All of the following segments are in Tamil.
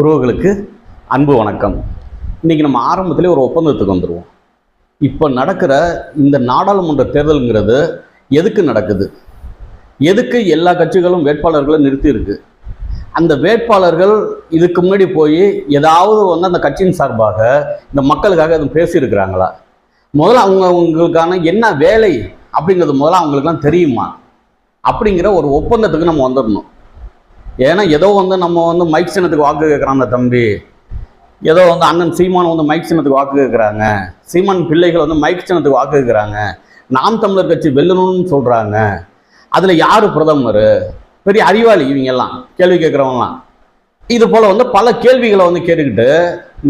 உறவுகளுக்கு அன்பு வணக்கம். இன்றைக்கி நம்ம ஆரம்பத்திலே ஒரு ஒப்பந்தத்துக்கு வந்துடுவோம் இப்போ நடக்கிற இந்த நாடாளுமன்ற தேர்தலுங்கிறது எதுக்கு நடக்குது? எதுக்கு எல்லா கட்சிகளும் வேட்பாளர்களை நிறுத்தியிருக்கு? அந்த வேட்பாளர்கள் இதுக்கு முன்னாடி போய் ஏதாவது வந்து அந்த கட்சியின் சார்பாக இந்த மக்களுக்காக எதுவும் பேசியிருக்கிறாங்களா? முதல்ல அவங்க அவங்களுக்கான என்ன வேலை அப்படிங்கிறது முதல்ல அவங்களுக்குலாம் தெரியுமா? அப்படிங்கிற ஒரு ஒப்பந்தத்துக்கு நம்ம வந்துடணும். ஏன்னா ஏதோ வந்து நம்ம வந்து மைக் சின்னத்துக்கு வாக்கு கேட்குறான் அந்த தம்பி. ஏதோ வந்து அண்ணன் சீமான் வந்து மைக் சின்னத்துக்கு வாக்கு கேட்குறாங்க சீமான் பிள்ளைகள் வந்து மைக் சின்னத்துக்கு வாக்கு கேட்குறாங்க நாம் தமிழர் கட்சி வெல்லணும்னு சொல்கிறாங்க அதில் யார் பிரதமர்? பெரிய அறிவாளி இவங்கெல்லாம் கேள்வி கேட்குறவங்களாம் இது போல் வந்து பல கேள்விகளை வந்து கேட்டுக்கிட்டு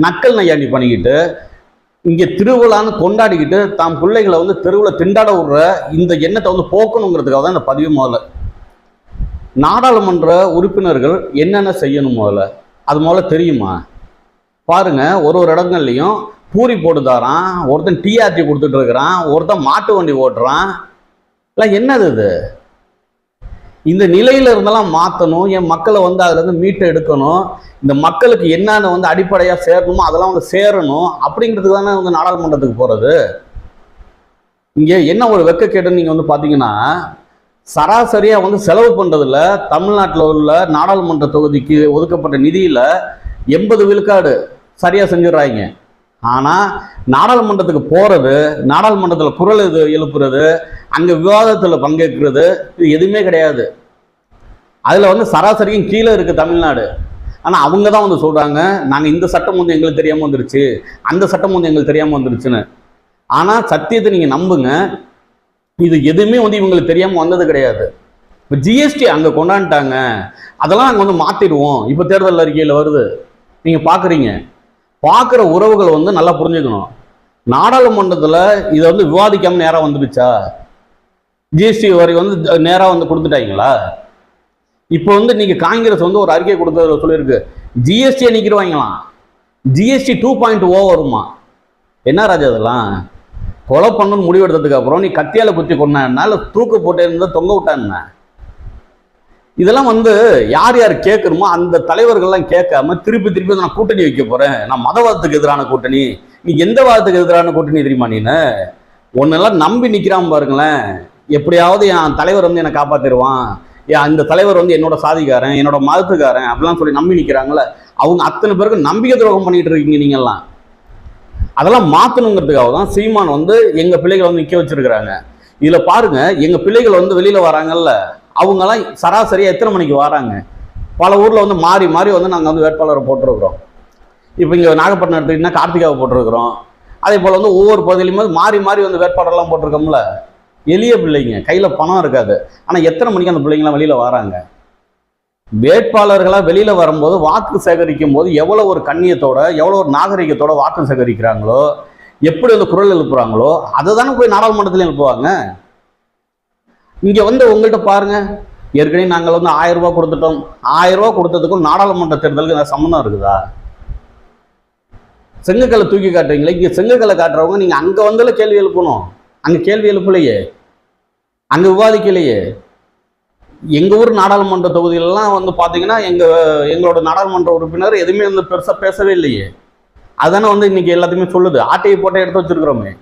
நக்கல் நையாண்டி பண்ணிக்கிட்டு இங்கே திருவிழான்னு கொண்டாடிக்கிட்டு தாம் பிள்ளைகளை வந்து தெருவில் திண்டாட விடுற இந்த எண்ணத்தை வந்து போக்கணுங்கிறதுக்காக தான் இந்த பதிவு முதல்ல. நாடாளுமன்ற உறுப்பினர்கள் என்னென்ன செய்யணும் முதல்ல? அது முதல்ல தெரியுமா? பாருங்க ஒரு ஒரு இடங்கள்லையும் பூரி போட்டுதாரான் ஒருத்தன் டிஆர்டி கொடுத்துட்டு இருக்கிறான் ஒருத்தன் மாட்டு வண்டி ஓட்டுறான். இல்லை என்னது இது? இந்த நிலையில இருந்தெல்லாம் மாற்றணும் என் மக்களை வந்து அதுலேருந்து மீட்டை மீட்டு எடுக்கணும் இந்த மக்களுக்கு என்னென்ன வந்து அடிப்படையாக சேரணுமோ அதெல்லாம் வந்து சேரணும் அப்படிங்கிறதுக்கு தானே வந்து நாடாளுமன்றத்துக்கு போகிறது இங்கே என்ன ஒரு வெக்க கேட்டுன்னு நீங்கள் வந்து பார்த்தீங்கன்னா சராசரியாக வந்து செலவு பண்ணுறதுல தமிழ்நாட்டில் உள்ள நாடாளுமன்ற தொகுதிக்கு ஒதுக்கப்பட்ட நிதியில் எண்பது விழுக்காடு சரியாக செஞ்சிடுறாங்க. ஆனால் நாடாளுமன்றத்துக்கு போகிறது நாடாளுமன்றத்தில் குரல் இது எழுப்புறது அங்கே விவாதத்தில் பங்கேற்கிறது இது எதுவுமே கிடையாது. அதில் வந்து சராசரியும் கீழே இருக்குது தமிழ்நாடு. ஆனால் அவங்க தான் வந்து சொல்கிறாங்க நாங்கள் இந்த சட்டம் வந்து எங்களுக்கு தெரியாமல் வந்துருச்சு அந்த சட்டம் வந்து எங்களுக்கு தெரியாமல் வந்துருச்சுன்னு. ஆனால் சத்தியத்தை நீங்கள் நம்புங்க இது எதுவுமே வந்து இவங்களுக்கு தெரியாமல் வந்தது கிடையாது. இப்போ ஜிஎஸ்டி அங்கே கொண்டாந்துட்டாங்க. அதெல்லாம் நாங்கள் வந்து மாற்றிடுவோம் இப்போ தேர்தல் அறிக்கையில் வருது. நீங்கள் பார்க்குறீங்க பார்க்குற உறவுகள் வந்து நல்லா புரிஞ்சுக்கணும். நாடாளுமன்றத்தில் இதை வந்து விவாதிக்காமல் நேராக வந்துடுச்சா? ஜிஎஸ்டி வரி வந்து நேராக வந்து கொடுத்துட்டாங்களா? இப்போ வந்து நீங்கள் காங்கிரஸ் வந்து ஒரு அறிக்கை கொடுத்தது சொல்லியிருக்கு. ஜிஎஸ்டியை நிற்கிறவாங்களாம் ஜிஎஸ்டி டூ பாயிண்ட் ஓ வருமா? என்ன ராஜா அதெல்லாம் கொலை பண்ணணும்னு முடிவெடுத்ததுக்கு அப்புறம் நீ கத்தியால குத்தி கொண்டான்னா இல்லை தூக்கு போட்டு தொங்க விட்டான்னா இதெல்லாம் வந்து யார் யார் கேட்கணுமோ அந்த தலைவர்கள்லாம் கேட்காம திருப்பி திருப்பி நான் கூட்டணி வைக்க போறேன். நான் மதவாதத்துக்கு எதிரான கூட்டணி. நீ எந்த வாதத்துக்கு எதிரான கூட்டணி தெரியுமா நீனு? ஒன்னெல்லாம் நம்பி நிக்கிறான் பாருங்களேன். எப்படியாவது என் தலைவர் வந்து என்னை காப்பாத்திடுவான். ஏன் இந்த தலைவர் வந்து என்னோட சாதிக்காரன் என்னோட மதத்துக்காரன் அப்படிலாம் சொல்லி நம்பி நிக்கிறாங்கல்ல. அவங்க அத்தனை பேருக்கு நம்பிக்கை துரோகம் பண்ணிட்டு இருக்கீங்க நீங்கெல்லாம். அதெல்லாம் மாற்றணுங்கிறதுக்காக தான் சீமான் வந்து எங்கள் பிள்ளைகளை வந்து நிற்க வச்சிருக்கிறாங்க. இதில் பாருங்க எங்கள் பிள்ளைகள் வந்து வெளியில் வராங்கல்ல அவங்கெல்லாம் சராசரியாக எத்தனை மணிக்கு வராங்க? பல ஊரில் வந்து மாறி மாறி வந்து நாங்கள் வந்து வேட்பாளரை போட்டிருக்கிறோம். இப்போ இங்கே நாகப்பட்டினம் எடுத்துக்கிட்டிங்கன்னா கார்த்திகாவை போட்டிருக்கிறோம். அதே போல் வந்து ஒவ்வொரு பகுதியிலுமே மாறி மாறி வந்து வேட்பாளர்லாம் போட்டிருக்கோம்ல. எளிய பிள்ளைங்க கையில் பணம் இருக்காது. ஆனால் எத்தனை மணிக்கு அந்த பிள்ளைங்களாம் வெளியில் வராங்க? வேட்பாளர்களாக வெளியில் வரும்போது வாக்கு சேகரிக்கும் போது எவ்வளோ ஒரு கண்ணியத்தோட எவ்வளோ ஒரு நாகரிகத்தோட வாக்கு சேகரிக்கிறாங்களோ எப்படி அந்த குரல் எழுப்புறாங்களோ அதை தானே போய் நாடாளுமன்றத்தில் எழுப்புவாங்க. இங்கே வந்து உங்கள்கிட்ட பாருங்க. ஏற்கனவே நாங்கள் வந்து ஆயிரம் கொடுத்துட்டோம். ஆயிரம் கொடுத்ததுக்கும் நாடாளுமன்ற தேர்தலுக்கு ஏதாவது சம்மந்தம் இருக்குதா? செங்கக்கலை தூக்கி காட்டுறீங்களே. இங்கே செங்கக்கலை காட்டுறவங்க நீங்கள் அங்கே வந்தால கேள்வி எழுப்பணும். அங்கே கேள்வி எழுப்பலையே. அங்கே விவாதிக்கலையே. எங்கள் ஊர் நாடாளுமன்ற தொகுதியிலலாம் வந்து பார்த்தீங்கன்னா எங்கள் எங்களோட நாடாளுமன்ற உறுப்பினர் எதுவுமே வந்து பெருசாக பேசவே இல்லையே. அதானே வந்து இன்றைக்கி எல்லாத்தையுமே சொல்லுது. ஆட்டையை போட்டே எடுத்து வச்சிருக்கிறோமே.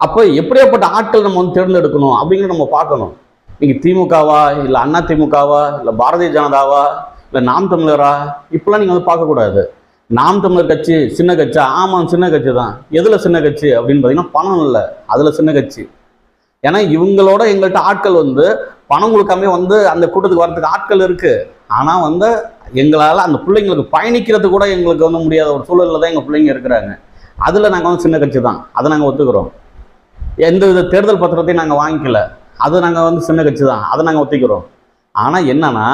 அப்போ எப்படியாப்பட்ட ஆட்கள் நம்ம வந்து தேர்ந்தெடுக்கணும் அப்படிங்கிறத நம்ம பார்க்கணும். இன்றைக்கி திமுகவா இல்லை அண்ணா திமுகவா இல்லை பாரதிய ஜனதாவா இல்லை நாம் தமிழரா? இப்பெல்லாம் நீங்கள் வந்து பார்க்கக்கூடாது. நாம் தமிழர் கட்சி சின்ன கட்சா ஆமாம் சின்ன கட்சி தான். எதில் சின்ன கட்சி அப்படின்னு பார்த்தீங்கன்னா பணம் இல்லை. அதில் சின்ன கட்சி. ஏன்னா இவங்களோட எங்கள்கிட்ட ஆட்கள் வந்து பணம் கொடுக்காம வந்து அந்த கூட்டத்துக்கு வரதுக்கு ஆட்கள் இருக்குது ஆனால் வந்து எங்களால் அந்த பிள்ளைங்களுக்கு பயணிக்கிறது கூட எங்களுக்கு வந்து முடியாத ஒரு சூழலில் தான் எங்கள் பிள்ளைங்க இருக்கிறாங்க. அதில் நாங்கள் வந்து சின்ன கட்சி தான். அதை நாங்கள் ஒத்துக்கிறோம். எந்த வித தேர்தல் பத்திரத்தையும் நாங்கள் வாங்கிக்கல. அது நாங்கள் வந்து சின்ன கட்சி தான். அதை நாங்கள் ஒத்திக்கிறோம். ஆனால் என்னன்னா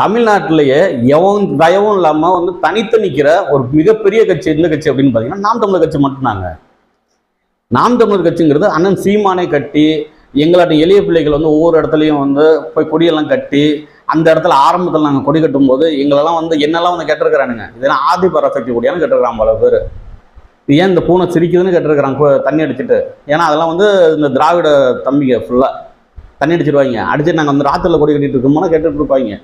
தமிழ்நாட்டிலேயே எவன் தயவும் இல்லாமல் வந்து தனித்து நிற்கிற ஒரு மிகப்பெரிய கட்சி எந்த கட்சி அப்படின்னு பார்த்தீங்கன்னா நாம் தமிழர் கட்சி மட்டும்தாங்க. நாம் தமிழர் கட்சிங்கிறது அண்ணன் சீமானை கட்டி எங்களாட்ட எளிய பிள்ளைகள் வந்து ஒவ்வொரு இடத்துலையும் வந்து போய் கொடியெல்லாம் கட்டி அந்த இடத்துல ஆரம்பத்தில் நாங்கள் கொடி கட்டும் போது எங்களெல்லாம் வந்து என்னெல்லாம் வந்து கெட்டிருக்கிறானுங்க? இதெல்லாம் ஆதி பரசக்தி கொடியான்னு கெட்டிருக்கிறான் பல பேர். இது ஏன் இந்த பூனை சிரிக்குதுன்னு கேட்டிருக்கிறான் தண்ணி அடிச்சுட்டு. ஏன்னா அதெல்லாம் வந்து இந்த திராவிட தம்பிங்க ஃபுல்லாக தண்ணி அடிச்சிருவாங்க. அடிச்சுட்டு நாங்கள் வந்து ராத்திரில் கொடி கட்டிட்டு இருக்கோம்னா கேட்டுட்டு இருப்பாங்க.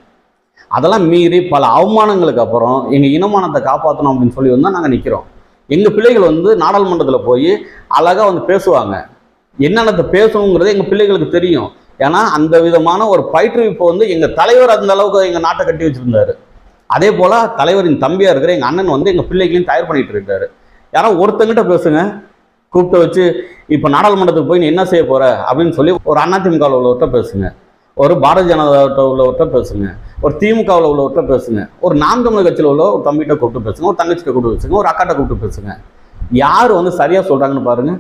அதெல்லாம் மீறி பல அவமானங்களுக்கு அப்புறம் எங்கள் இனமானத்தை காப்பாற்றணும் அப்படின்னு சொல்லி வந்து நாங்கள் நிற்கிறோம் எங்கள் பிள்ளைகள் வந்து நாடாளுமன்றத்தில் போய் அழகாக வந்து பேசுவாங்க. என்னென்னத்தை பேசணுங்கிறது எங்கள் பிள்ளைகளுக்கு தெரியும். ஏன்னா அந்த விதமான ஒரு பயிற்றுவிப்பை வந்து எங்கள் தலைவர் அந்த அளவுக்கு எங்கள் நாட்டை கட்டி வச்சுருந்தாரு. அதே போல் தலைவரின் தம்பியாக இருக்கிற எங்கள் அண்ணன் வந்து எங்கள் பிள்ளைகளையும் தயார் பண்ணிகிட்டு இருக்காரு. யாரோ ஒருத்தங்கிட்ட பேசுங்க. கூப்பிட்டு வச்சு இப்போ நாடாளுமன்றத்துக்கு போய் நீ என்ன செய்ய போகிற அப்படின்னு சொல்லி ஒரு அதிமுக உள்ளவர்கிட்ட பேசுங்க. ஒரு பாரதிய ஜனதா உள்ளவர்கிட்ட பேசுங்க. ஒரு திமுகவில் உள்ளவர்கிட்ட பேசுங்க. ஒரு நாம் தமிழ் கட்சியில் உள்ள ஒரு தம்பிகிட்ட கூப்பிட்டு பேசுங்க. ஒரு தங்கச்சிட்ட கூப்பிட்டு பேசுங்க. ஒரு அக்காட்ட கூப்பிட்டு பேசுங்க. யார் வந்து சரியாக சொல்கிறாங்கன்னு பாருங்கள்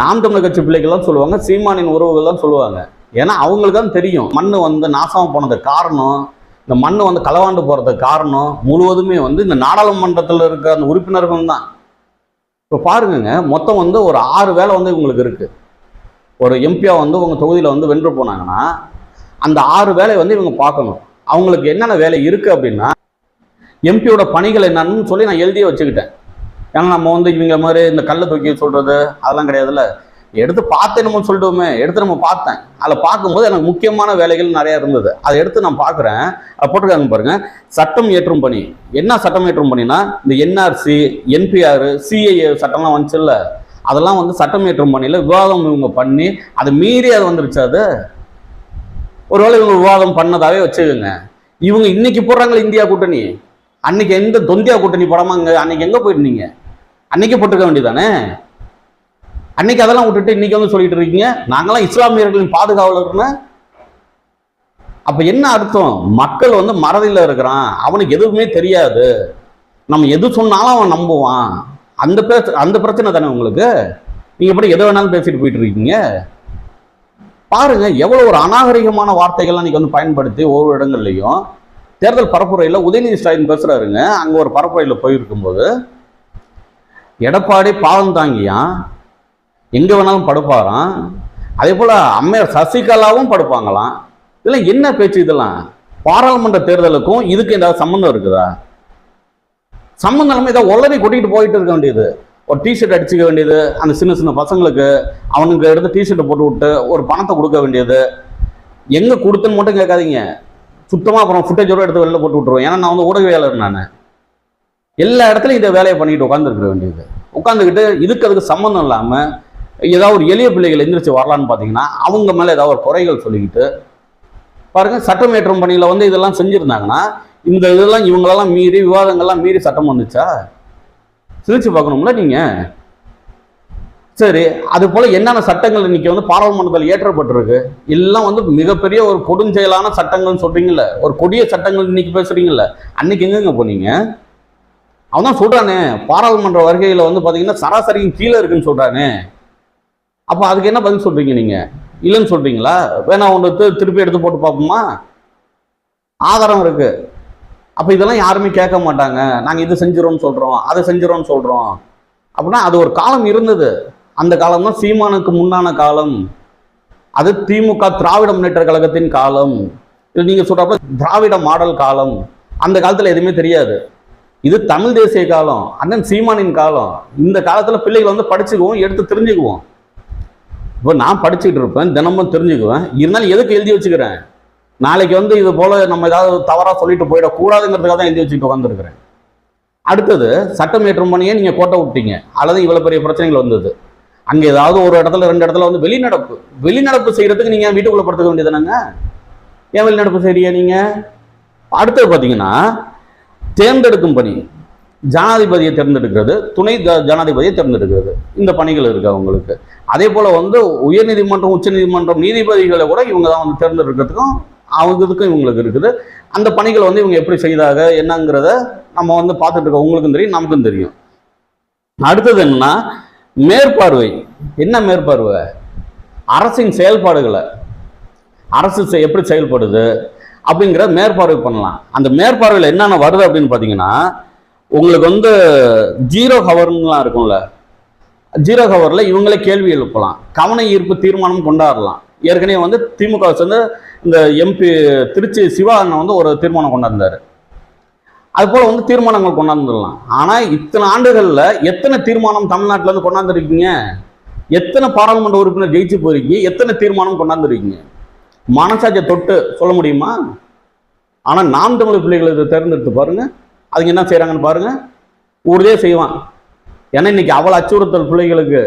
நாம் தமிழர் கட்சி பிள்ளைகள்லாம் சொல்லுவாங்க சீமானின் உறவுகள் தான் சொல்லுவாங்க. ஏன்னா அவங்களுக்கு தான் தெரியும். மண் வந்து நாசமாக போனதுக்கு காரணம் இந்த மண் வந்து களவாண்டு போகிறதுக்கு காரணம் முழுவதுமே வந்து இந்த நாடாளுமன்றத்தில் இருக்கிற அந்த உறுப்பினர்கள் தான். இப்போ பாருங்கங்க மொத்தம் வந்து ஒரு ஆறு வேலை வந்து இவங்களுக்கு இருக்குது ஒரு எம்பியாக வந்து உங்கள் தொகுதியில் வந்து வென்று போனாங்கன்னா அந்த ஆறு வேலையை வந்து இவங்க பார்க்கணும். அவங்களுக்கு என்னென்ன வேலை இருக்குது அப்படின்னா எம்பியோட பணிகள் என்னன்னு சொல்லி நான் எழுதியே வச்சுக்கிட்டேன். ஏன்னா நம்ம வந்து இவங்க மாதிரி இந்த கல்லை தூக்கி சொல்கிறது அதெல்லாம் கிடையாதுல்ல? எடுத்து பார்த்தேன் சொல்லிட்டோமே எடுத்து நம்ம பார்த்தேன். அதில் பார்க்கும்போது எனக்கு முக்கியமான வேலைகள் நிறையா இருந்தது. அதை எடுத்து நான் பார்க்குறேன். அதை போட்டிருக்காங்க பாருங்கள் சட்டம் ஏற்றும் பணி. என்ன சட்டம் ஏற்றும் பணினா இந்த என்ஆர்சி என்பிஆர் சிஐஏ சட்டம்லாம் வந்துச்சுல்ல? அதெல்லாம் வந்து சட்டம் ஏற்றும் பணியில் விவாதம் இவங்க பண்ணி அதை மீறி அது வந்துருச்சு அது? ஒருவேளை இவங்க விவாதம் பண்ணதாகவே வச்சுக்கோங்க. இவங்க இன்னைக்கு போடுறாங்களே இந்தியா கூட்டணி. அன்னைக்கு எந்த தொந்தியா கூட்டணி படமாங்க அன்னைக்கு எங்கே போயிருந்தீங்க? அன்னைக்கு போட்டிருக்க வேண்டியதானே அன்னைக்கு அதெல்லாம் விட்டுட்டு இன்னைக்கு வந்து சொல்லிட்டு இருக்கீங்க. நாங்களாம் இஸ்லாமியர்களின் பாதுகாவலர்னு. அப்ப என்ன அர்த்தம்? மக்கள் வந்து மறதியில் இருக்கிறான். அவனுக்கு எதுவுமே தெரியாது. நம்ம எது சொன்னாலும் அவன் நம்புவான். அந்த பிரச்ச அந்த பிரச்சனை தானே உங்களுக்கு? நீங்க எப்படி எதை வேணாலும் பேசிட்டு போயிட்டு இருக்கீங்க? பாருங்க எவ்வளவு ஒரு அநாகரிகமான வார்த்தைகள்லாம் இன்னைக்கு வந்து பயன்படுத்தி ஒவ்வொரு இடங்கள்லையும் தேர்தல் பரப்புரையில் உதயநிதி ஸ்டாலின் பேசுறாருங்க. அங்கே ஒரு பரப்புரையில் போயிருக்கும்போது எடப்பாடி பாவம் தாங்கியான். எங்க வேணாலும் படுப்பாராம். அதே போல அம்மையார் சசிகலாவும் படுப்பாங்களாம். இதெல்லாம் என்ன பேச்சு இதெல்லாம்? பாராளுமன்ற தேர்தலுக்கும் இதுக்கு ஏதாவது சம்மந்தம் இருக்குதா? சம்மந்தம் இல்லாமல் ஏதாவது உளறி கொட்டிட்டு போயிட்டு இருக்க வேண்டியது. ஒரு டிஷர்ட் அடிச்சுக்க வேண்டியது. அந்த சின்ன சின்ன பசங்களுக்கு அவனுக்கு எடுத்து டிஷர்ட்டை போட்டு விட்டு ஒரு பணத்தை கொடுக்க வேண்டியது. எங்கே கொடுத்துன்னு மட்டும் கேட்காதீங்க. சுத்தமாக அப்புறம் ஃபுட்டேஜோடு எடுத்து வெளில போட்டு விட்ருவேன் ஏன்னா நான் வந்து ஊடகவியாளர் நான். எல்லா இடத்துலையும் இதை வேலையை பண்ணிட்டு உட்காந்துருக்க வேண்டியது. உட்காந்துக்கிட்டு இதுக்கு அதுக்கு சம்மந்தம் இல்லாமல் ஏதாவது ஒரு எளிய பிள்ளைகள் எந்திரிச்சு வரலான்னு பார்த்தீங்கன்னா அவங்க மேலே ஏதாவது ஒரு குறைகள் சொல்லிக்கிட்டு பாருங்க சட்டம் ஏற்றும் பணியில் வந்து இதெல்லாம் செஞ்சுருந்தாங்கன்னா இந்த இதெல்லாம் இவங்களெல்லாம் மீறி விவாதங்கள்லாம் மீறி சட்டம் வந்துச்சா? சிரிச்சு பார்க்கணும்ல நீங்கள் சரி அது போல் என்னென்ன சட்டங்கள் இன்னைக்கு வந்து பாராளுமன்றத்தில் ஏற்றப்பட்டிருக்கு எல்லாம் வந்து மிகப்பெரிய ஒரு கொடுஞ்செயலான சட்டங்கள்னு சொல்றீங்கல்ல. ஒரு கொடிய சட்டங்கள் இன்னைக்கு பேசுறீங்கல்ல. அன்னைக்கு எங்கெங்க போனீங்க? அவன் தான் சொல்கிறானே பாராளுமன்ற வருகையில் வந்து பார்த்தீங்கன்னா சராசரிக்கு கீழே இருக்குன்னு சொல்கிறானே அப்போ அதுக்கு என்ன பதில் சொல்கிறீங்க நீங்கள் இல்லைன்னு சொல்கிறீங்களா வேணா ஒன்று திருப்பி எடுத்து போட்டு பார்ப்போமா? ஆதாரம் இருக்குது அப்போ இதெல்லாம் யாருமே கேட்க மாட்டாங்க. நாங்கள் இது செஞ்சிடோம்னு சொல்கிறோம் அதை செஞ்சிடோம்னு சொல்கிறோம் அப்படின்னா அது ஒரு காலம் இருந்தது. அந்த காலம் தான் சீமானுக்கு முன்னான காலம். அது திமுக திராவிட முன்னேற்ற கழகத்தின் காலம். இது நீங்கள் சொல்கிறப்ப திராவிட மாடல் காலம். அந்த காலத்தில் எதுவுமே தெரியாது. இது தமிழ் தேசிய காலம் அண்ணன் சீமானின் காலம். இந்த காலத்தில் பிள்ளைகள் வந்து படிச்சுக்குவோம் எடுத்து தெரிஞ்சுக்குவோம். இப்போ நான் படிச்சுக்கிட்டு இருப்பேன் தினமும் தெரிஞ்சுக்குவேன். இருந்தாலும் எதுக்கு எழுதி வச்சுக்கிறேன்? நாளைக்கு வந்து இது போல் நம்ம ஏதாவது தவறாக சொல்லிட்டு போயிடக்கூடாதுங்கிறதுக்காக தான் எழுதி வச்சுட்டு உட்காந்துருக்கிறேன் அடுத்தது சட்டம் ஏற்றும் நீங்கள் கோட்டை விட்டீங்க. அல்லது இவ்வளோ பெரிய பிரச்சனைகள் வந்தது. அங்கே ஏதாவது ஒரு இடத்துல ரெண்டு இடத்துல வந்து வெளிநடப்பு. வெளிநடப்பு செய்கிறதுக்கு நீங்கள் வீட்டுக்குள்ளே படுத்துக்க வேண்டியதுனாங்க ஏன் வெளிநடப்பு செய்கிறீங்க நீங்கள் அடுத்தது பார்த்தீங்கன்னா தேர்ந்தெடுக்கும் பணி ஜனாதிபதியை தேர்ந்தெடுக்கிறது துணை ஜனாதிபதியை தேர்ந்தெடுக்கிறது. இந்த பணிகள் இருக்கு அவங்களுக்கு. அதே போல வந்து உயர்நீதிமன்றம் உச்சநீதிமன்றம் நீதிபதிகளை கூட இவங்க தான் வந்து தேர்ந்தெடுக்கிறதுக்கும் அவங்களுக்கும் இவங்களுக்கு இருக்குது. அந்த பணிகளை வந்து இவங்க எப்படி செய்தாக என்னங்கிறத நம்ம வந்து பார்த்துட்டு இருக்கோம். உங்களுக்கும் தெரியும் நமக்கும் தெரியும். அடுத்தது என்னன்னா மேற்பார்வை. என்ன மேற்பார்வை? அரசின் செயல்பாடுகளை. அரசு எப்படி செயல்படுது? அப்படிங்கிற மேற்பார்வை பண்ணலாம். அந்த மேற்பார்வையில் என்னென்ன வருது அப்படின்னு பார்த்தீங்கன்னா உங்களுக்கு வந்து ஜீரோ ஹவர்லாம் இருக்கும்ல. ஜீரோ ஹவரில் இவங்களே கேள்வி எழுப்பலாம். கவன ஈர்ப்பு தீர்மானம் கொண்டாடலாம். ஏற்கனவே வந்து திமுக வந்து இந்த எம்பி திருச்சி சிவா அண்ணன் வந்து ஒரு தீர்மானம் கொண்டாந்தார். அதுபோல் வந்து தீர்மானங்கள் கொண்டாந்துடலாம். ஆனால் இத்தனை ஆண்டுகளில் எத்தனை தீர்மானம் தமிழ்நாட்டில் வந்து கொண்டாந்துருக்கீங்க? எத்தனை பாராளுமன்ற உறுப்பினர் ஜெயிச்சு போயிருக்கீங்க? எத்தனை தீர்மானம் கொண்டாந்துருக்கீங்க? மனசாட்சியை தொட்டு சொல்ல முடியுமா? ஆனால் நாம் தமிழ் பிள்ளைகளை இதை தேர்ந்தெடுத்து பாருங்க. அதுங்க என்ன செய்கிறாங்கன்னு பாருங்க. ஊரே செய்வான். ஏன்னா இன்னைக்கு அவ்வளோ அச்சுறுத்தல் பிள்ளைகளுக்கு.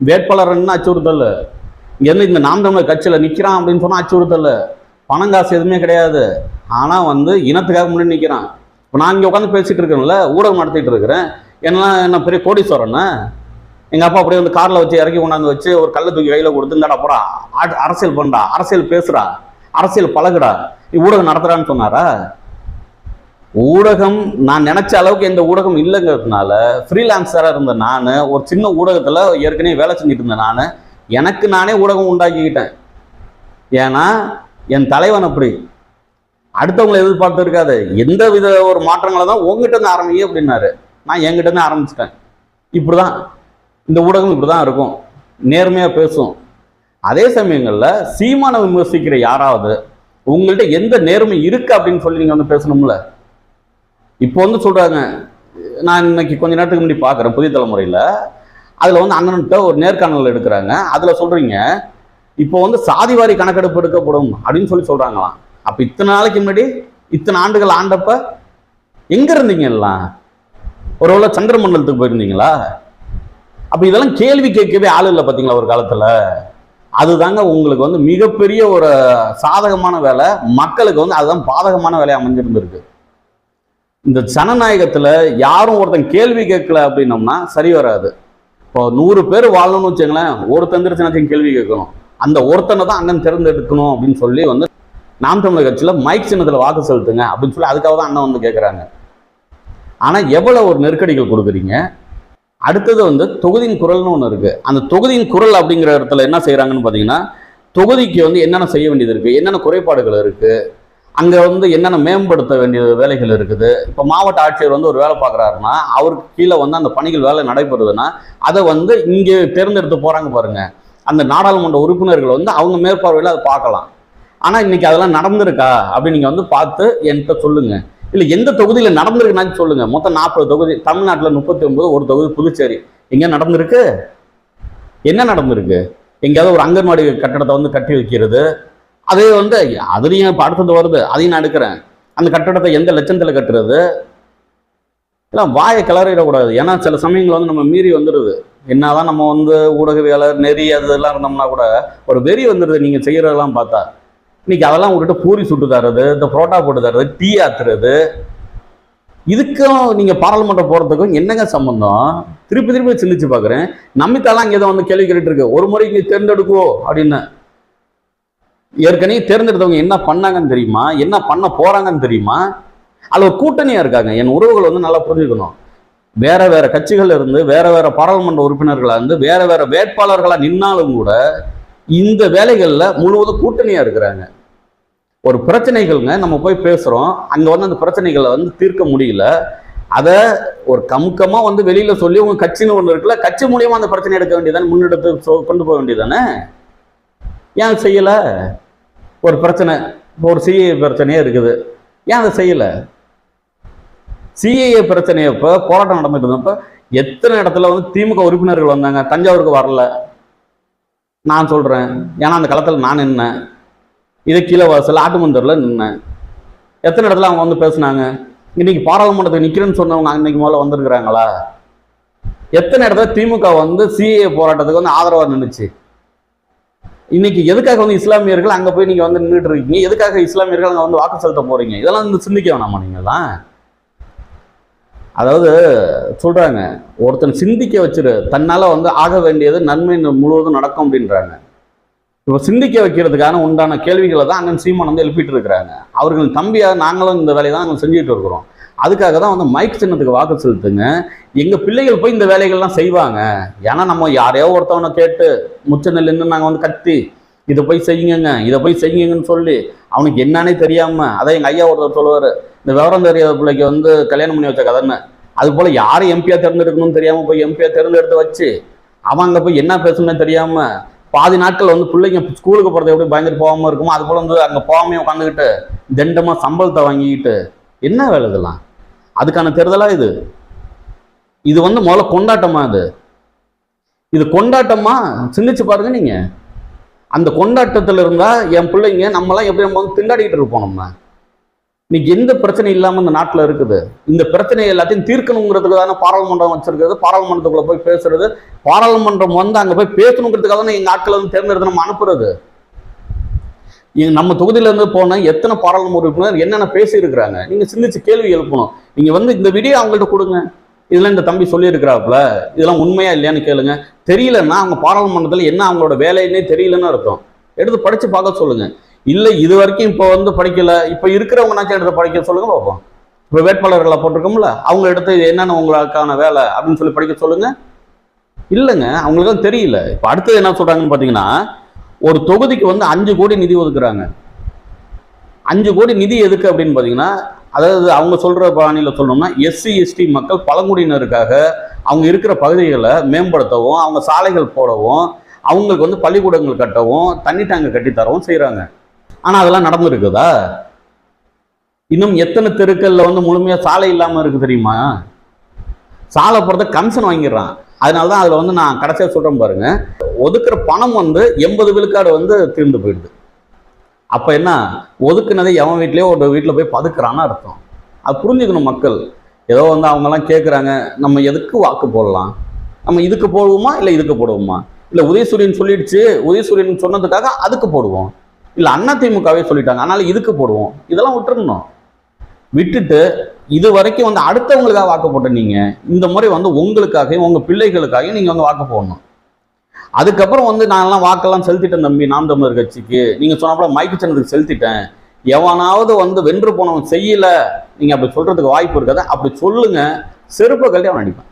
வேட்பாளர் என்ன அச்சுறுத்தல்? இங்கேருந்து இந்த நாம் தமிழர் கட்சியில் நிற்கிறான் அப்படின்னு சொன்னால் அச்சுறுத்தல். பணம் காசு எதுவுமே கிடையாது. ஆனால் வந்து இனத்துக்காக முன்னாடி நிற்கிறான் இப்போ நான் இங்கே உட்காந்து பேசிகிட்டு இருக்கேன்ல ஊடகம் நடத்திட்டு இருக்கிறேன். என்ன என்ன பெரிய கோடீஸ்வரன்னு எங்கள் அப்பா அப்படியே வந்து காரில் வச்சு இறக்கி கொண்டாந்து வச்சு ஒரு கல்லை தூக்கி கையில் கொடுத்து இந்தாடா போடா அரசியல் பண்ணுறா அரசியல் பேசுகிறா அரசியல் பழகுடா நீ ஊடகம் நடத்துறான்னு சொன்னாரா? ஊடகம் நான் நினைச்ச அளவுக்கு எந்த ஊடகம் இல்லைங்கிறதுனால ஃப்ரீலான்சராக இருந்த நான் ஒரு சின்ன ஊடகத்தில் ஏற்கனவே வேலை செஞ்சுட்டு இருந்தேன் நான் எனக்கு நானே ஊடகம் உண்டாக்கிக்கிட்டேன். ஏன்னா என் தலைவன் அப்படி. அடுத்தவங்களை எதிர்பார்த்து இருக்காது. எந்த வித ஒரு மாற்றங்களை தான் உங்ககிட்ட இருந்து ஆரம்பிங்க அப்படின்னாரு. நான் என்கிட்ட இருந்து ஆரம்பிச்சிட்டேன். இப்படிதான். இந்த ஊடகம் இப்படிதான் இருக்கும். நேர்மையாக பேசும். அதே சமயங்களில் சீமானை விமர்சிக்கிற யாராவது உங்கள்கிட்ட எந்த நேர்மை இருக்கு அப்படின்னு சொல்லி நீங்கள் வந்து பேசணும்ல? இப்போ வந்து சொல்கிறாங்க நான் இன்னைக்கு கொஞ்ச நேரத்துக்கு முன்னாடி பார்க்குறேன் புதிய தலைமுறையில். அதில் வந்து அண்ணன்கிட்ட ஒரு நேர்காணல் எடுக்கிறாங்க. அதில் சொல்கிறீங்க இப்போ வந்து சாதிவாரி கணக்கெடுப்பு எடுக்கப்படும் அப்படின்னு சொல்லி சொல்கிறாங்களாம் அப்போ இத்தனை நாளைக்கு முன்னாடி இத்தனை ஆண்டுகள் ஆண்டப்ப எங்கே இருந்தீங்க எல்லாம்? ஒருவேளை சந்திரமண்டலத்துக்கு போயிருந்தீங்களா? அப்போ இதெல்லாம் கேள்வி கேட்கவே ஆள் இல்லை பார்த்தீங்களா ஒரு காலத்தில்? அதுதாங்க உங்களுக்கு வந்து மிகப்பெரிய ஒரு சாதகமான வேலை. மக்களுக்கு வந்து அதுதான் பாதகமான வேலையா அமைஞ்சிருந்திருக்கு. இந்த ஜனநாயகத்தில் யாரும் ஒருத்தன் கேள்வி கேட்கல அப்படின்னோம்னா சரி வராது. இப்போ நூறு பேர் வாழணும்னு வச்சுங்களேன் ஒருத்தன் திருச்சினாச்சும் கேள்வி கேட்கணும். அந்த ஒருத்தனை தான் அண்ணன் தேர்ந்தெடுக்கணும் அப்படின்னு சொல்லி வந்து நாம் தமிழர் கட்சியில் மைக் சின்னத்தில் வாக்கு செலுத்துங்க அப்படின்னு சொல்லி அதுக்காக தான் அண்ணன் வந்து கேட்குறாங்க ஆனால் எவ்வளோ ஒரு நெருக்கடிகள் கொடுக்குறீங்க? அடுத்தது வந்து தொகுதியின் குரல்னு ஒன்று இருக்குது அந்த தொகுதியின் குரல் அப்படிங்கிற இடத்துல என்ன செய்கிறாங்கன்னு பார்த்தீங்கன்னா தொகுதிக்கு வந்து என்னென்ன செய்ய வேண்டியது இருக்குது என்னென்ன குறைபாடுகள் இருக்குது அங்கே வந்து என்னென்ன மேம்படுத்த வேண்டிய வேலைகள் இருக்குது? இப்போ மாவட்ட ஆட்சியர் வந்து ஒரு வேலை பார்க்குறாருன்னா அவருக்கு கீழே வந்து அந்த பணிகள் வேலை நடைபெறுதுன்னா அதை வந்து இங்கே தேர்ந்தெடுத்து போகிறாங்க பாருங்கள் அந்த நாடாளுமன்ற உறுப்பினர்கள் வந்து அவங்க மேற்பார்வையில் அதை பார்க்கலாம். ஆனால் இன்றைக்கி அதெல்லாம் நடந்திருக்கா? அப்படின்னு நீங்கள் வந்து பார்த்து என்கிட்ட சொல்லுங்கள் இல்லை எந்த தொகுதியில் நடந்திருக்குன்னு சொல்லுங்க. மொத்தம் நாற்பது தொகுதி தமிழ்நாட்டில் முப்பத்தி ஒன்பது ஒரு தொகுதி புதுச்சேரி. எங்க நடந்திருக்கு? என்ன நடந்திருக்கு? எங்கேயாவது ஒரு அங்கன்வாடி கட்டடத்தை வந்து கட்டி வைக்கிறது. அதே வந்து அதுலேயும் இப்போ அடுத்தது வருது. அதையும் நான் எடுக்கிறேன். அந்த கட்டடத்தை எந்த லட்சத்தில் கட்டுறது? எல்லாம் வாயை கிளறிடக்கூடாது. ஏன்னா சில சமயங்கள் வந்து நம்ம மீறி வந்துடுது என்னதான் நம்ம வந்து ஊடகவியாளர் நெறி அது இதெல்லாம் இருந்தோம்னா கூட ஒரு வெறி வந்துடுது நீங்கள் செய்கிறதெல்லாம் பார்த்தா. இன்னைக்கு அதெல்லாம் உங்கள்கிட்ட பூரி சுட்டு தர்றது இந்த புரோட்டா போட்டு தர்றது டீ ஆத்துறது. இதுக்கும் நீங்கள் பாராளுமன்றம் போகிறதுக்கும் என்னங்க சம்மந்தம் திருப்பி திருப்பி சிந்திச்சு பார்க்குறேன் நம்பித்தாலாம் இங்கே தான் வந்து கேள்வி கேட்டுட்டு இருக்கு. ஒரு முறை இங்கே தேர்ந்தெடுக்குவோ அப்படின்னு. ஏற்கனவே தேர்ந்தெடுத்தவங்க என்ன பண்ணாங்கன்னு தெரியுமா? என்ன பண்ண போகிறாங்கன்னு தெரியுமா? அதில் ஒரு இருக்காங்க. என் உறவுகள் வந்து நல்லா புரிஞ்சுக்கணும். வேற வேற கட்சிகள் இருந்து வேற வேற பாராளுமன்ற உறுப்பினர்களாக இருந்து வேற வேற வேட்பாளர்களாக நின்னாலும் கூட இந்த வேலைகளில் முழுவதும் கூட்டணியாக இருக்கிறாங்க. ஒரு பிரச்சனைகள்ங்க நம்ம போய் பேசுகிறோம் அங்கே வந்து அந்த பிரச்சனைகளை வந்து தீர்க்க முடியல. அதை ஒரு கமுக்கமாக வந்து வெளியில் சொல்லி உங்கள் கட்சின்னு ஒன்று இருக்குல்ல கட்சி மூலியமாக அந்த பிரச்சனை எடுக்க வேண்டியதானே முன்னெடுத்து சொ- கொண்டு போக வேண்டியதானே ஏன் செய்யலை? ஒரு பிரச்சனை இப்போ ஒரு சிஏ பிரச்சனையே இருக்குது. ஏன் அதை செய்யலை? சிஏஏ பிரச்சனையப்போ போராட்டம் நடந்துட்டு இருந்தப்போ எத்தனை இடத்துல வந்து திமுக உறுப்பினர்கள் வந்தாங்க? தஞ்சாவூருக்கு வரல. நான் சொல்கிறேன் ஏன்னா அந்த களத்தில் நான் என்ன இதே கீழே வாசல் ஆட்டுமந்தூரில் நின்னேன். எத்தனை இடத்துல அவங்க வந்து பேசுனாங்க? இன்னைக்கு பாராளுமன்றத்துக்கு நிற்கிறேன்னு சொன்னவங்க அன்னைக்கு முதல்ல வந்திருக்கிறாங்களா? எத்தனை இடத்துல திமுக வந்து சிஏ போராட்டத்துக்கு வந்து ஆதரவாக நின்றுச்சு இன்னைக்கு எதுக்காக வந்து இஸ்லாமியர்கள் அங்கே போய் நீங்கள் வந்து நின்றுட்டு இருக்கீங்க? எதுக்காக இஸ்லாமியர்கள் அங்கே வந்து வாக்கு செலுத்த போறீங்க? இதெல்லாம் வந்து சிந்திக்க வேணாமா நீங்கெல்லாம் அதாவது சொல்றாங்க ஒருத்தன் சிந்திக்க வச்சிரு தன்னால் வந்து ஆக வேண்டியது நன்மை முழுவதும் நடக்கும் அப்படின்றாங்க. இப்போ சிந்திக்க வைக்கிறதுக்கான உண்டான கேள்விகளை தான் அண்ணன் சீமான் வந்து எழுப்பிட்டு இருக்கிறாங்க. அவர்கள் தம்பியாக நாங்களும் இந்த வேலையை தான் நாங்கள் செஞ்சுட்டு இருக்கிறோம். அதுக்காக தான் வந்து மைக் சின்னத்துக்கு வாக்கு செலுத்துங்க. எங்கள் பிள்ளைகள் போய் இந்த வேலைகள்லாம் செய்வாங்க. ஏன்னா நம்ம யாரையோ ஒருத்தவனை கேட்டு முச்ச நெல்லுன்னு நாங்கள் வந்து கத்தி இதை போய் செய்யுங்க இதை போய் செய்யுங்கன்னு சொல்லி அவனுக்கு என்னன்னே தெரியாமல் அதை எங்கள் ஐயா ஒருத்தர் சொல்லுவார் இந்த விவரம் தெரியாத பிள்ளைக்கு வந்து கல்யாணம் பண்ணி வச்ச கதைன்னு. அது போல் யாரை எம்பியாக தேர்ந்தெடுக்கணும்னு தெரியாமல் போய் எம்பியா தேர்ந்தெடுத்து வச்சு அவன் அங்கே போய் என்ன பேசணும்னு தெரியாமல் பாதி நாட்கள் வந்து பிள்ளைங்க ஸ்கூலுக்கு போகிறது எப்படி பயந்துட்டு போகாமல் இருக்குமோ? அது போல் வந்து அங்கே போகாம உட்காந்துக்கிட்டு தண்டமாக சம்பளத்தை வாங்கிக்கிட்டு என்ன வேலை இதெல்லாம்? அதுக்கான தேர்தலாக இது? இது வந்து முதல்ல கொண்டாட்டமா இது? இது கொண்டாட்டமா? சிந்திச்சு பாருங்க நீங்க. அந்த கொண்டாட்டத்தில் இருந்தால் என் பிள்ளைங்க நம்மலாம் எப்படி நம்ம வந்து திண்டாடிக்கிட்டு இருப்போம் நம்ம. இன்னைக்கு எந்த பிரச்சனை இல்லாமல் இந்த நாட்டில் இருக்குது? இந்த பிரச்சனை எல்லாத்தையும் தீர்க்கணுங்கிறதுக்கு தானே பாராளுமன்றம் வச்சிருக்கிறது. பாராளுமன்றத்துக்குள்ள போய் பேசுறது. பாராளுமன்றம் வந்து அங்கே போய் பேசணுங்கிறதுக்காக தானே எங்கள் ஆட்களை வந்து தேர்ந்தெடுத்து நம்ம அனுப்புறது நம்ம தொகுதியிலேருந்து போன எத்தனை பாராளுமன்ற உறுப்பினர் என்னென்ன பேசியிருக்கிறாங்க? நீங்கள் நீங்க சிந்திச்சு கேள்வி எழுப்பணும். நீங்கள் வந்து இந்த வீடியோ அவங்கள்ட்ட கொடுங்க. இதெல்லாம் இந்த தம்பி சொல்லியிருக்கிறாப்புல. இதெல்லாம் உண்மையா இல்லையான்னு கேளுங்க. தெரியலன்னா அவங்க பாராளுமன்றத்தில் என்ன அவங்களோட வேலைன்னே தெரியலன்னு அர்த்தம். எடுத்து படிச்சு பார்க்க சொல்லுங்கள் இல்லை இது வரைக்கும் இப்போ வந்து படிக்கல. இப்போ இருக்கிறவங்கனாச்சும் எடுத்து படிக்க சொல்லுங்க பார்ப்போம். இப்போ வேட்பாளர்களை போட்டிருக்கோம்ல அவங்க எடுத்து இது என்னென்ன உங்களுக்கான வேலை அப்படின்னு சொல்லி படிக்க சொல்லுங்க. இல்லைங்க அவங்களுக்கு தெரியல. இப்போ அடுத்தது என்ன சொல்கிறாங்கன்னு பார்த்தீங்கன்னா ஒரு தொகுதிக்கு வந்து அஞ்சு கோடி நிதி ஒதுக்குறாங்க. அஞ்சு கோடி நிதி எதுக்கு அப்படின்னு பார்த்தீங்கன்னா அதாவது அவங்க சொல்கிற பாணியில் சொல்லணும்னா எஸ்சி எஸ்டி மக்கள் பழங்குடியினருக்காக அவங்க இருக்கிற பகுதிகளை மேம்படுத்தவும் அவங்க சாலைகள் போடவும் அவங்களுக்கு வந்து பள்ளிக்கூடங்கள் கட்டவும் தண்ணி டேங்கை கட்டி தரவும் செய்கிறாங்க ஆனால் அதெல்லாம் நடந்துருக்குதா? இன்னும் எத்தனை தெருக்களில் வந்து முழுமையாக சாலை இல்லாமல் இருக்குது தெரியுமா? சாலை போகிறத கமிஷன் வாங்கிடுறான். அதனால தான் அதில் வந்து நான் கடைசியாக சொல்கிறேன் பாருங்க. ஒதுக்குற பணம் வந்து எண்பது விழுக்காடு வந்து தீர்ந்து போயிடுது. அப்போ என்ன? ஒதுக்குனதை எவன் வீட்லேயோ ஒரு வீட்டில் போய் பதுக்குறான்னு அர்த்தம். அது புரிஞ்சுக்கணும் மக்கள். ஏதோ வந்து அவங்கெல்லாம் கேட்குறாங்க நம்ம எதுக்கு வாக்கு போடலாம்? நம்ம இதுக்கு போடுவோமா? இல்லை இதுக்கு போடுவோமா? இல்லை உதயசூரியன் சொல்லிடுச்சு உதயசூரியன் சொன்னதுக்காக அதுக்கு போடுவோம். இல்லை அண்ணா திமுகவே சொல்லிட்டாங்க. அதனால இதுக்கு போடுவோம். இதெல்லாம் விட்டுருணும் விட்டுட்டு இது வரைக்கும் வந்து அடுத்தவங்களுக்காக வாக்கு போட்ட நீங்க இந்த முறை வந்து உங்களுக்காகவும் உங்க பிள்ளைகளுக்காகவும் நீங்க வந்து வாக்கு போடணும். அதுக்கப்புறம் வந்து நான்லாம் வாக்கெல்லாம் செலுத்திட்டேன் தம்பி நாம் தமிழர் கட்சிக்கு. நீங்க சொன்னப்பல மைக்கு சின்னத்துக்கு செலுத்திட்டேன். எவனாவது வந்து வென்று போனவன் செய்யல நீங்க அப்படி சொல்றதுக்கு வாய்ப்பு இருக்காது. அப்படி சொல்லுங்க செருப்பை கட்டி அவன் அடிப்பேன்.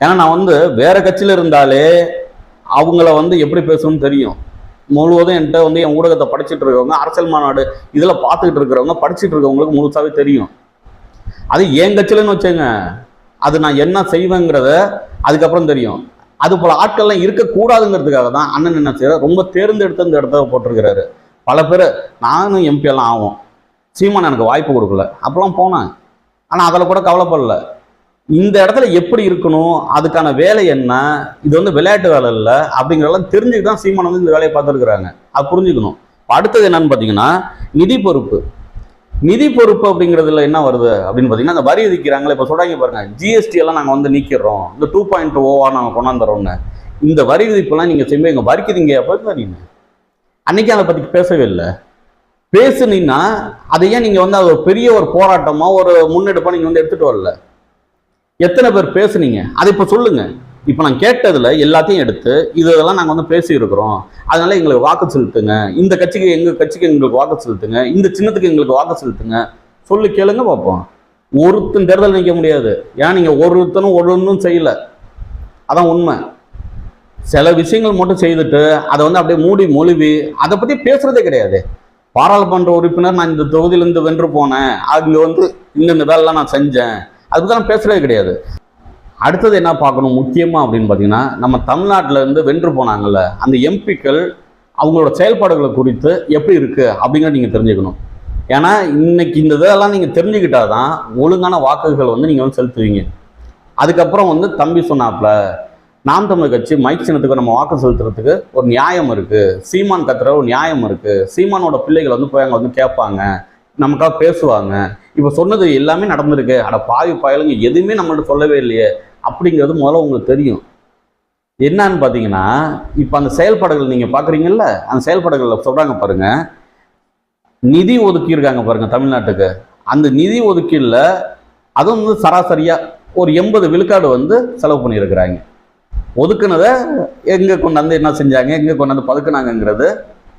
ஏன்னா நான் வந்து வேற கட்சியில இருந்தாலே அவங்கள வந்து எப்படி பேசணும்னு தெரியும். முழுவதும் என்கிட்ட வந்து என் ஊடகத்தை படிச்சுட்டு இருக்கவங்க அரசியல் மாநாடு இதில் பார்த்துக்கிட்டு இருக்கிறவங்க படிச்சுட்டு இருக்கவங்களுக்கு முழுசாவே தெரியும். அது என் கட்சியிலன்னு வச்சுங்க அது நான் என்ன செய்வேங்கிறத அதுக்கப்புறம் தெரியும். அது போல் ஆட்கள்லாம் இருக்கக்கூடாதுங்கிறதுக்காக தான் அண்ணன் என்ன செய்யற ரொம்ப தேர்ந்தெடுத்து இந்த இடத்த போட்டிருக்கிறாரு. பல பேர் நானும் எம்பியெல்லாம் ஆகும் சீமான் எனக்கு வாய்ப்பு கொடுக்கல. அப்போலாம் போனேன். ஆனால் அதில் கூட கவலைப்படல. இந்த இடத்துல எப்படி இருக்கணும் அதுக்கான வேலை என்ன இது வந்து விளையாட்டு வேலை இல்லை அப்படிங்கிறதெல்லாம் தெரிஞ்சுட்டு தான் சீமான் வந்து இந்த வேலையை பார்த்துருக்குறாங்க. அது புரிஞ்சுக்கணும். அடுத்தது என்னன்னு பார்த்தீங்கன்னா நிதி பொறுப்பு. நிதி பொறுப்பு அப்படிங்கிறதுல என்ன வருது அப்படின்னு பார்த்தீங்கன்னா அந்த வரி விதிக்கிறாங்களே இப்போ சொல்றாங்க பாருங்க ஜிஎஸ்டி எல்லாம் நாங்கள் வந்து நீக்கிறோம். இந்த டூ பாயிண்ட் ஓவா நாங்கள் கொண்டாந்துறோம்னு. இந்த வரி விதிப்பெல்லாம் நீங்கள் செய்யும்போது எங்கள் வரிக்குதிங்க அப்போ நீங்க? அன்னைக்கு அதை பற்றி பேசவே இல்லை. பேசுனீங்கன்னா அதை ஏன் நீங்கள் வந்து அது ஒரு பெரிய ஒரு போராட்டமாக ஒரு முன்னெடுப்பாக நீங்கள் வந்து எடுத்துகிட்டு வரல? எத்தனை பேர் பேசுனீங்க? அதை இப்போ சொல்லுங்க. இப்போ நான் கேட்டதில் எல்லாத்தையும் எடுத்து இது இதெல்லாம் நாங்கள் வந்து பேசியிருக்கிறோம் அதனால எங்களுக்கு வாக்கு செலுத்துங்க. இந்த கட்சிக்கு எங்கள் கட்சிக்கு எங்களுக்கு வாக்கு செலுத்துங்க. இந்த சின்னத்துக்கு எங்களுக்கு வாக்கு செலுத்துங்க. சொல்லி கேளுங்க பார்ப்போம் ஒருத்தன் தேர்தல் நிற்க முடியாது. ஏன் நீங்கள் ஒருத்தனும் ஒன்றும் செய்யலை. அதான் உண்மை. சில விஷயங்கள் மட்டும் செய்துட்டு அதை வந்து அப்படியே மூடி மொழிவி அதை பற்றி பேசுறதே கிடையாது. பாராளுமன்ற உறுப்பினர் நான் இந்த தொகுதியிலேருந்து வென்று போனேன். அங்கே வந்து இந்தந்த வேலைலாம் நான் செஞ்சேன். அதுக்கு தான் பேசுகிறதே கிடையாது. அடுத்தது என்ன பார்க்கணும்? முக்கியமாக அப்படின்னு பார்த்தீங்கன்னா நம்ம தமிழ்நாட்டில் இருந்து வென்று போனாங்கல்ல அந்த எம்பிக்கள் அவங்களோட செயல்பாடுகளை குறித்து எப்படி இருக்குது அப்படிங்கிறத நீங்கள் தெரிஞ்சுக்கணும். ஏன்னா இன்னைக்கு இந்த இதெல்லாம் நீங்கள் தெரிஞ்சுக்கிட்டாதான் ஒழுங்கான வாக்குகள் வந்து நீங்கள் வந்து செலுத்துவீங்க. அதுக்கப்புறம் வந்து தம்பி சொன்னாப்ல நாம் தமிழ் கட்சி மைக் சின்னத்துக்கு நம்ம வாக்கு செலுத்துறதுக்கு ஒரு நியாயம் இருக்குது சீமான் கத்துற ஒரு நியாயம் இருக்குது சீமானோட பிள்ளைகள் வந்து போய் அங்கே வந்து கேட்பாங்க. நமக்காக பேசுவாங்க. இப்போ சொன்னது எல்லாமே நடந்திருக்கு. அட பாவி பயலுங்க எதுவுமே நம்மள்ட்ட சொல்லவே இல்லையே. அப்படிங்கிறது முதல்ல உங்களுக்கு தெரியும். என்னன்னு பார்த்தீங்கன்னா இப்போ அந்த செயல்பாடுகள் நீங்கள் பார்க்குறீங்கல்ல அந்த செயல்பாடுகளில் சொல்கிறாங்க பாருங்கள் நிதி ஒதுக்கியிருக்காங்க பாருங்கள் தமிழ்நாட்டுக்கு. அந்த நிதி ஒதுக்கீடில் அதுவும் வந்து சராசரியாக ஒரு எண்பது விழுக்காடு வந்து செலவு பண்ணியிருக்கிறாங்க. ஒதுக்குனதை எங்கே கொண்டாந்து என்ன செஞ்சாங்க எங்கே கொண்டாந்து பதுக்குனாங்கங்கிறது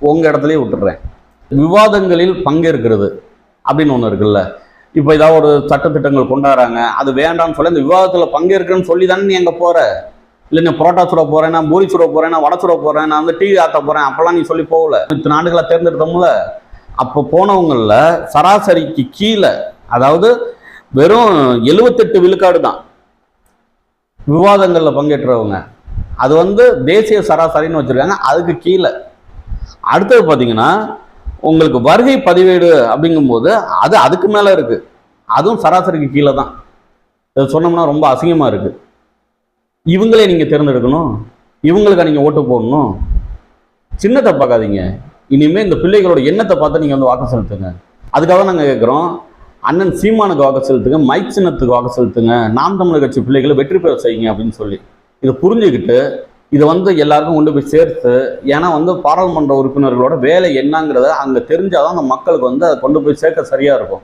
உங்கள் இடத்துலையே விட்டுடுறேன். விவாதங்களில் பங்கேற்கிறது அப்படின்னு ஒன்று இருக்குல்ல. இப்போ ஏதாவது ஒரு சட்டத்திட்டங்கள் கொண்டாடுறாங்க. அது வேண்டாம்னு சொல்லி அந்த விவாதத்தில் பங்கேற்கன்னு சொல்லி தானே நீ அங்கே போகிற இல்லை நீ புரோட்டா சுட போகிறேன் நான் பூரி சுட போகிறேன் நான் வடை சுட போகிறேன் நான் வந்து டிவி ஆற்ற போகிறேன் அப்போல்லாம் நீ சொல்லி போகல. இத்தனை ஆண்டுகளாக தேர்ந்தெடுத்தோம்ல. அப்போ போனவங்களில் சராசரிக்கு கீழே அதாவது வெறும் எழுவத்தெட்டு விழுக்காடு தான் விவாதங்களில் பங்கேற்றவங்க. அது வந்து தேசிய சராசரின்னு வச்சுருக்காங்க அதுக்கு கீழே. அடுத்தது பார்த்தீங்கன்னா உங்களுக்கு வருகை பதிவேடு அப்படிங்கும்போது அது அதுக்கு மேலே இருக்குது அதுவும் சராசரிக்கு கீழே தான். இதை சொன்னோம்னா ரொம்ப அசிங்கமாக இருக்குது இவங்களே நீங்கள் தேர்ந்தெடுக்கணும். இவங்களுக்கு நீங்கள் ஓட்டு போடணும். சின்னத்தை பார்க்காதீங்க. இனிமேல் இந்த பிள்ளைகளோட எண்ணத்தை பார்த்து நீங்கள் வந்து வாக்கு செலுத்துங்க. அதுக்காக நாங்கள் கேட்குறோம் அண்ணன் சீமானுக்கு வாக்கு செலுத்துங்க. மைக் சின்னத்துக்கு வாக்கு செலுத்துங்க. நாம் தமிழர் கட்சி பிள்ளைகளை வெற்றி பெற செய்யுங்க அப்படின்னு சொல்லி. இதை புரிஞ்சுக்கிட்டு இதை வந்து எல்லாருக்கும் கொண்டு போய் சேர்த்து ஏன்னா வந்து பாராளுமன்ற உறுப்பினர்களோட வேலை என்னங்கிறத அங்கே தெரிஞ்சாதான் அந்த மக்களுக்கு வந்து அதை கொண்டு போய் சேர்க்க சரியாக இருக்கும்.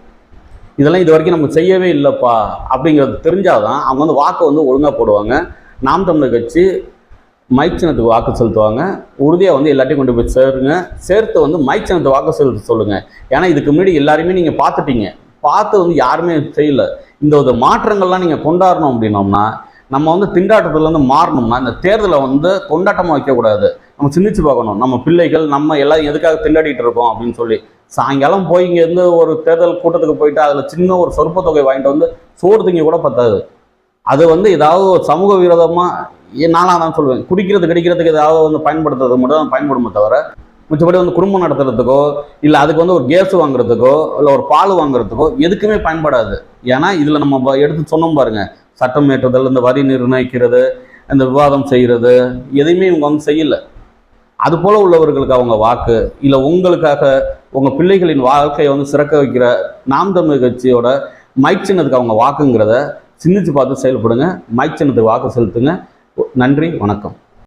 இதெல்லாம் இது வரைக்கும் நம்ம செய்யவே இல்லைப்பா அப்படிங்கிறது தெரிஞ்சாதான் அவங்க வந்து வாக்கை வந்து ஒழுங்காக போடுவாங்க. நாம் தமிழர் கட்சி மைச்சனத்துக்கு வாக்கு செலுத்துவாங்க. உறுதியாக வந்து எல்லாத்தையும் கொண்டு போய் சேருங்க. சேர்த்து வந்து மைக் வாக்கு செலுத்த சொல்லுங்கள் ஏன்னா இதுக்கு முன்னாடி எல்லாருமே நீங்கள் பார்த்துட்டீங்க. பார்த்து வந்து யாருமே செய்யலை. இந்த ஒரு மாற்றங்கள்லாம் நீங்கள் கொண்டாடணும் அப்படின்னோம்னா நம்ம வந்து திண்டாட்டத்துலேருந்து மாறணும்னா இந்த தேர்தலை வந்து கொண்டாட்டமாக வைக்கக்கூடாது நம்ம சிந்திச்சு பார்க்கணும். நம்ம பிள்ளைகள் நம்ம எல்லாம் எதுக்காக திண்டாடிட்டு இருக்கோம் அப்படின்னு சொல்லி. சாயங்காலம் போய் இங்கேருந்து ஒரு தேர்தல் கூட்டத்துக்கு போயிட்டு அதில் சின்ன ஒரு சொற்ப தொகை வாங்கிட்டு வந்து சோறு திங்க கூட பத்தாது. அது வந்து ஏதாவது ஒரு சமூக விரோதமாக நானாக தான் சொல்லுவேன் குடிக்கிறது கிடைக்கிறதுக்கு ஏதாவது வந்து பயன்படுத்துறது மட்டும் தான் பயன்படுமே தவிர மிச்சப்படி வந்து குடும்பம் நடத்துறதுக்கோ இல்லை அதுக்கு வந்து ஒரு கேஸ் வாங்குறதுக்கோ இல்லை ஒரு பால் வாங்குறதுக்கோ எதுக்குமே பயன்படாது. ஏன்னா இதில் நம்ம எடுத்து சொன்னோம் பாருங்க. சட்டம் ஏற்றுதல் இந்த வரி நிர்ணயிக்கிறது இந்த விவாதம் செய்கிறது எதையுமே இவங்க வந்து செய்யல. அது போல உள்ளவர்களுக்கு அவங்க வாக்கு இல்லை உங்களுக்காக உங்கள் பிள்ளைகளின் வாழ்க்கையை வந்து சிறக்க வைக்கிற நாம் தமிழ் கட்சியோட மைக் சின்னத்துக்கு அவங்க வாக்குங்கிறத சிந்திச்சு பார்த்து செயல்படுங்க. மைக் சின்னத்துக்கு வாக்கு செலுத்துங்க. நன்றி வணக்கம்.